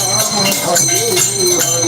Hari Hari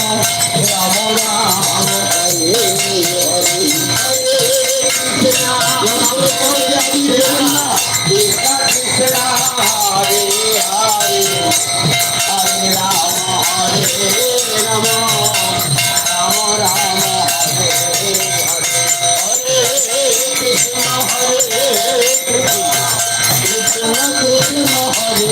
Hare Hare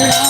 Yeah.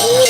Hare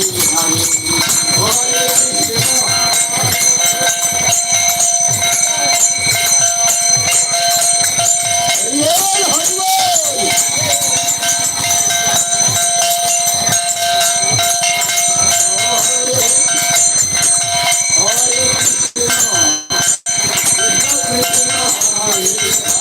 Hare